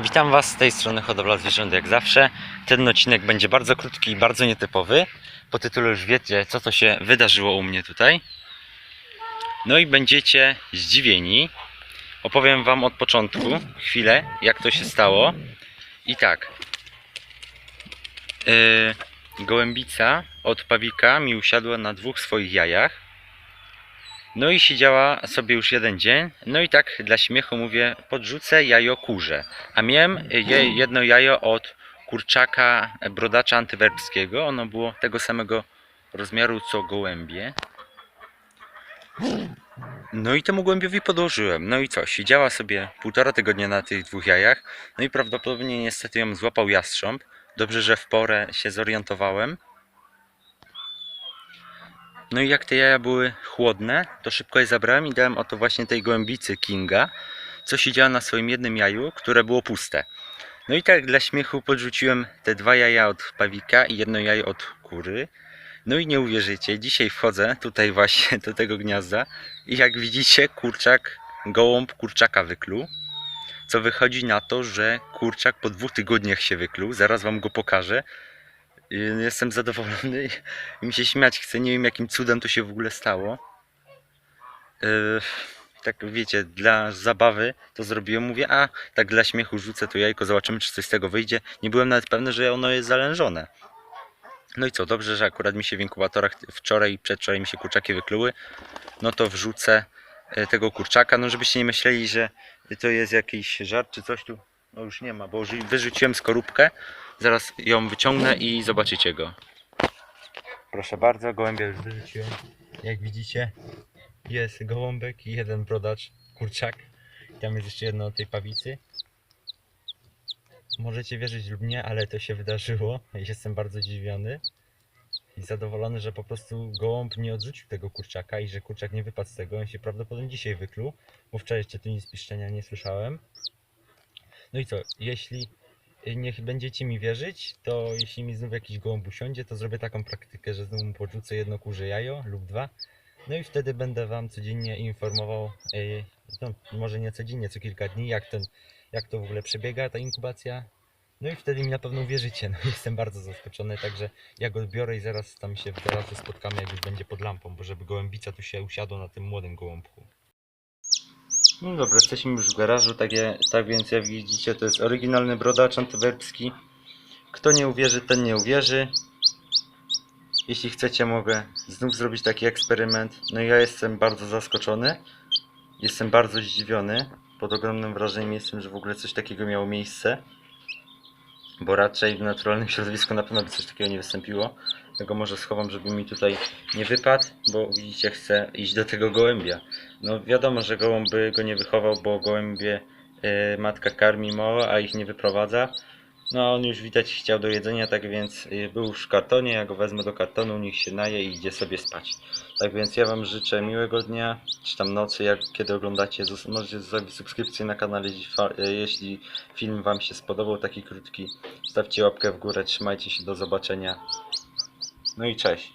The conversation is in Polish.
Witam Was z tej strony Hodowla Zwierząt jak zawsze. Ten odcinek będzie bardzo krótki i bardzo nietypowy. Po tytule już wiecie, co to się wydarzyło u mnie tutaj. No i będziecie zdziwieni. Opowiem Wam od początku, chwilę, jak to się stało. I tak. Yy, gołębica od pawika mi usiadła na dwóch swoich jajach. No i siedziała sobie już jeden dzień. No i tak dla śmiechu mówię, podrzucę jajo kurze. A miałem je, jedno jajo od kurczaka brodacza antywerpskiego. Ono było tego samego rozmiaru co gołębie. No i temu gołębiowi podłożyłem. No i co? Siedziała sobie półtora tygodnia na tych dwóch jajach. No i prawdopodobnie niestety ją złapał jastrząb. Dobrze, że w porę się zorientowałem. No i jak te jaja były chłodne, to szybko je zabrałem i dałem oto właśnie tej gołębicy Kinga, co siedziała na swoim jednym jaju, które było puste. No i tak dla śmiechu podrzuciłem te dwa jaja od pawika i jedno jajo od kury. No i nie uwierzycie, dzisiaj wchodzę tutaj właśnie do tego gniazda i jak widzicie kurczak, gołąb kurczaka wykluł. Co wychodzi na to, że kurczak po dwóch tygodniach się wykluł, zaraz wam go pokażę. Y, Jestem zadowolony i mi się śmiać chce, nie wiem jakim cudem to się w ogóle stało. Yy, tak wiecie, dla zabawy to zrobiłem, mówię, a tak dla śmiechu rzucę to jajko, zobaczymy czy coś z tego wyjdzie. Nie byłem nawet pewny, że ono jest zalężone. No i co, dobrze, że akurat mi się w inkubatorach wczoraj i przedwczoraj mi się kurczaki wykluły. No to wrzucę e, tego kurczaka, no żebyście nie myśleli, że to jest jakiś żart czy coś tu. No już nie ma, bo już wyrzuciłem skorupkę. Zaraz ją wyciągnę i zobaczycie go. Proszę bardzo, gołębia już wyrzuciłem. Jak widzicie, jest gołąbek i jeden brodacz, kurczak. Tam jest jeszcze jedno od tej pawicy. Możecie wierzyć lub nie, ale to się wydarzyło. Jestem bardzo zdziwiony i zadowolony, że po prostu gołąb nie odrzucił tego kurczaka i że kurczak nie wypadł z tego. On się prawdopodobnie dzisiaj wykluł, bo wczoraj jeszcze tu nic piszczenia nie słyszałem. No i co, jeśli niech będziecie mi wierzyć, to jeśli mi znów jakiś gołąb usiądzie, to zrobię taką praktykę, że znów mu podrzucę jedno kurze jajo lub dwa. No i wtedy będę Wam codziennie informował, y, no może nie codziennie, co kilka dni, jak, ten, jak to w ogóle przebiega, ta inkubacja. No i wtedy mi na pewno uwierzycie. No, jestem bardzo zaskoczony, także ja go odbiorę i zaraz tam się w spotkamy, jak już będzie pod lampą, bo żeby gołębica tu się usiadła na tym młodym gołąbku. No dobra, jesteśmy już w garażu, tak, je, tak więc jak widzicie to jest oryginalny brodacz antywerpski. Kto nie uwierzy, ten nie uwierzy. Jeśli chcecie mogę znów zrobić taki eksperyment. No ja jestem bardzo zaskoczony. Jestem bardzo zdziwiony. Pod ogromnym wrażeniem jestem, że w ogóle coś takiego miało miejsce. Bo raczej w naturalnym środowisku na pewno by coś takiego nie wystąpiło. Ja go może schowam, żeby mi tutaj nie wypadł, bo widzicie, chcę iść do tego gołębia. No wiadomo, że gołąb by go nie wychował, bo gołębie e, matka karmi mała, a ich nie wyprowadza. No on już widać chciał do jedzenia, tak więc e, był już w kartonie, ja go wezmę do kartonu, niech się naje i idzie sobie spać. Tak więc ja Wam życzę miłego dnia, czy tam nocy, jak kiedy oglądacie. Możecie zostawić subskrypcję na kanale, e, jeśli film Wam się spodobał, taki krótki. Stawcie łapkę w górę, trzymajcie się, do zobaczenia. No i cześć.